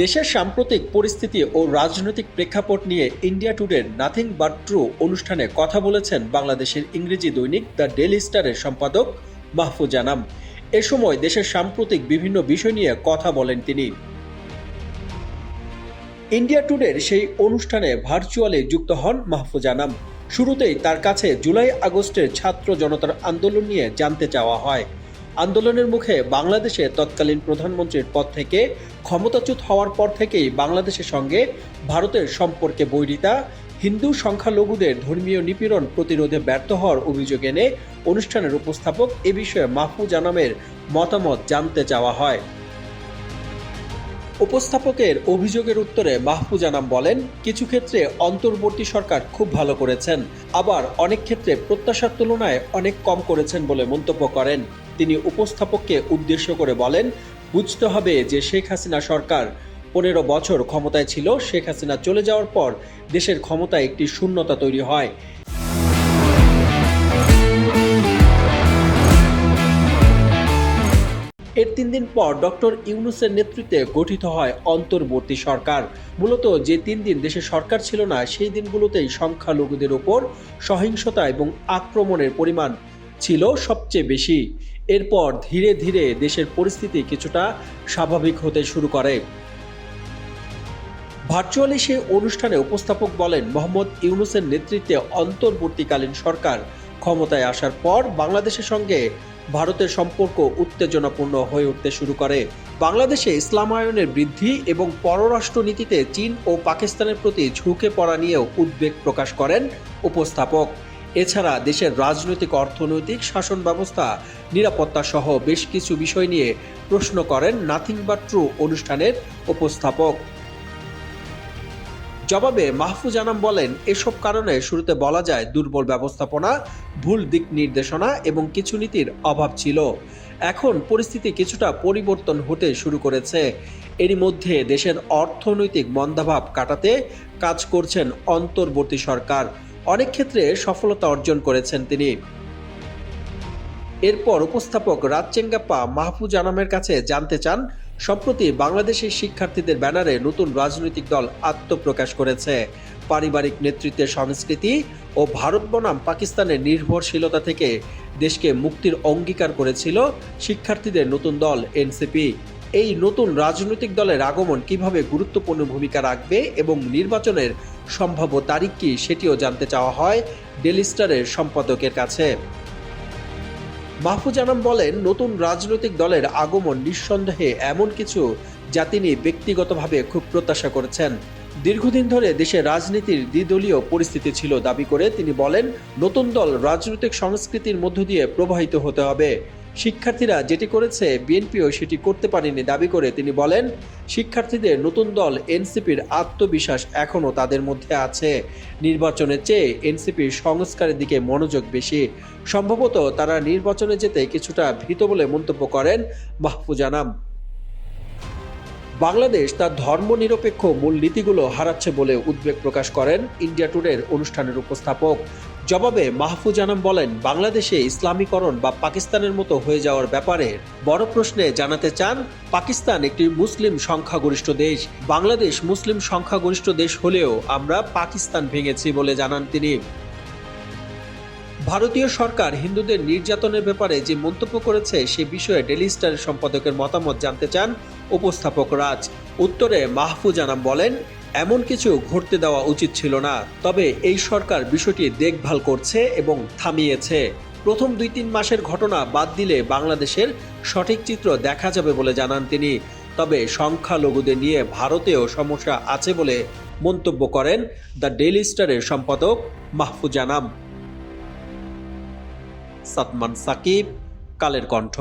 দেশের সাম্প্রতিক পরিস্থিতি ও রাজনৈতিক প্রেক্ষাপট নিয়ে ইন্ডিয়া টুডের নাথিং বাট ট্রু অনুষ্ঠানে কথা বলেছেন বাংলাদেশের ইংরেজি দৈনিক দ্য ডেলি স্টারের সম্পাদক মাহফুজ আনাম। এ সময় দেশের সাম্প্রতিক বিভিন্ন বিষয় নিয়ে কথা বলেন তিনি। ইন্ডিয়া টুডের সেই অনুষ্ঠানে ভার্চুয়ালি যুক্ত হন মাহফুজ আনাম। শুরুতেই তার কাছে জুলাই আগস্টের ছাত্র জনতার আন্দোলন নিয়ে জানতে চাওয়া হয়। আন্দোলনের মুখে বাংলাদেশে তৎকালীন প্রধানমন্ত্রীর পদ থেকে ক্ষমতাচ্যুত হওয়ার পর থেকেই বাংলাদেশের সঙ্গে ভারতের সম্পর্কে বৈরিতা, হিন্দু সংখ্যালঘুদের ধর্মীয় নিপীড়ন প্রতিরোধে ব্যর্থ হওয়ার অভিযোগ এনে অনুষ্ঠানের উপস্থাপক এ বিষয়ে মাহফুজ আনামের মতামত জানতে চাওয়া হয়। উপস্থাপকের অভিযোগের উত্তরে মাহফুজ আনাম বলেন, কিছু ক্ষেত্রে অন্তর্বর্তী সরকার খুব ভালো করেছেন, আবার অনেক ক্ষেত্রে প্রত্যাশার তুলনায় অনেক কম করেছেন বলে মন্তব্য করেন। তিনি উপস্থাপককে উদ্দেশ্য করে বলেন, বুঝতে হবে যে শেখ হাসিনা সরকার পনেরো বছর ক্ষমতায় ছিল, শেখ হাসিনা চলে যাওয়ার পর দেশের ক্ষমতায় একটি শূন্যতা তৈরি হয়। এর তিন দিন পর ডক্টর ইউনুসের নেতৃত্বে গঠিত হয় অন্তর্বর্তী সরকার। মূলত যে তিন দিন দেশে সরকার ছিল না, সেই দিনগুলোতেই সংখ্যালঘুদের ওপর সহিংসতা এবং আক্রমণের পরিমাণ ছিল সবচেয়ে বেশি। এরপর ধীরে ধীরে দেশের পরিস্থিতি কিছুটা স্বাভাবিক হতে শুরু করে। ভার্চুয়ালি সে অনুষ্ঠানে উপস্থাপক বলেন, মোহাম্মদ ইউনুসের নেতৃত্বে অন্তর্বর্তীকালীন সরকার ক্ষমতায় আসার পর বাংলাদেশের সঙ্গে ভারতের সম্পর্ক উত্তেজনাপূর্ণ হয়ে উঠতে শুরু করে। বাংলাদেশে ইসলামায়নের বৃদ্ধি এবং পররাষ্ট্রনীতিতে চীন ও পাকিস্তানের প্রতি ঝুঁকে পড়া নিয়েও উদ্বেগ প্রকাশ করেন উপস্থাপক। এছাড়া দেশের রাজনৈতিক, অর্থনৈতিক শাসন ব্যবস্থা নিরাপত্তা সহ বেশ কিছু বিষয় নিয়ে প্রশ্ন করেন নাথিং বাট ট্রু অনুষ্ঠানের উপস্থাপক। জবাবে মাহফুজ আনাম বলেন, এসব কারণে শুরুতে বলা যায় দুর্বল ব্যবস্থাপনা, ভুল দিক নির্দেশনা এবং কিছু নীতির অভাব ছিল। এখন পরিস্থিতি কিছুটা পরিবর্তন হতে শুরু করেছে। এরই মধ্যে দেশের অর্থনৈতিক মন্দাভাব কাটাতে কাজ করছেন অন্তর্বর্তী সরকার। অনেক ক্ষেত্রে সফলতা অর্জন করেছেন তিনি। এরপর উপস্থাপক রাজচেঙ্গাপ্পা মাহফুজ আনামের কাছে জানতে চান, সম্প্রতি বাংলাদেশের শিক্ষার্থীদের ব্যানারে নতুন রাজনৈতিক দল আত্মপ্রকাশ করেছে। পারিবারিক নেতৃত্বের সংস্কৃতি ও ভারত বনাম পাকিস্তানের নির্ভরশীলতা থেকে দেশকে মুক্তির অঙ্গীকার করেছিল শিক্ষার্থীদের নতুন দল এনসিপি। এই নতুন রাজনৈতিক দলের আগমন কীভাবে গুরুত্বপূর্ণ ভূমিকা রাখবে এবং নির্বাচনের সম্ভাব্য তারিখ কি সেটিও জানতে চাওয়া হয় ডেলি স্টারের সম্পাদকের কাছে। মাহফুজ আনাম বলেন, নতুন রাজনৈতিক দলের আগমন নিঃসন্দেহে এমন কিছু যা তিনি ব্যক্তিগতভাবে খুব প্রত্যাশা করেছেন। দীর্ঘদিন ধরে দেশে রাজনীতির দ্বিদলীয় পরিস্থিতি ছিল দাবি করে তিনি বলেন, নতুন দল রাজনৈতিক সংস্কৃতির মধ্য দিয়ে প্রবাহিত হতে হবে। শিক্ষার্থীরা যেটি করেছে, বিএনপিও সেটি করতে পারেনি দাবি করে তিনি বলেন, শিক্ষার্থীদের নতুন দল এনসিপির আত্মবিশ্বাস এখনও তাদের মধ্যে আছে। নির্বাচনের চেয়ে এনসিপির সংস্কারের দিকে মনোযোগ বেশি। সম্ভবত তারা নির্বাচনে যেতে কিছুটা ভীত বলে মন্তব্য করেন মাহফুজ আনাম। বাংলাদেশ তার ধর্মনিরপেক্ষ মূলনীতিগুলো হারাচ্ছে বলে উদ্বেগ প্রকাশ করেন ইন্ডিয়া টুডের অনুষ্ঠানের উপস্থাপক। জবাবে মাহফুজ আনাম বলেন, বাংলাদেশে ইসলামীকরণ বা পাকিস্তানের মতো হয়ে যাওয়ার ব্যাপারে বড় প্রশ্নে জানাতে চান, পাকিস্তান একটি মুসলিম সংখ্যাগরিষ্ঠ দেশ। বাংলাদেশ মুসলিম সংখ্যাগরিষ্ঠ দেশ হলেও আমরা পাকিস্তান ভেঙেছি বলে জানান তিনি। ভারতীয় সরকার হিন্দুদের নির্যাতনের ব্যাপারে যে মন্তব্য করেছে, সে বিষয়ে ডেলি স্টারের সম্পাদকের মতামত জানতে চান উপস্থাপক রাজ। উত্তরে মাহফুজ আনাম বলেন এমন কিছু ঘটতে দেওয়া উচিত ছিল না। তবে এই সরকার বিষয়টি দেখভাল করছে এবং থামিয়েছে। প্রথম দুই তিন মাসের ঘটনা বাদ দিলে বাংলাদেশের সঠিক চিত্র দেখা যাবে বলে জানান তিনি। তবে সংখ্যালঘুদের নিয়ে ভারতেও সমস্যা আছে বলে মন্তব্য করেন দ্য ডেইলি স্টারের সম্পাদক মাহফুজ আনাম সাতমান সাকিব, কালের কণ্ঠ।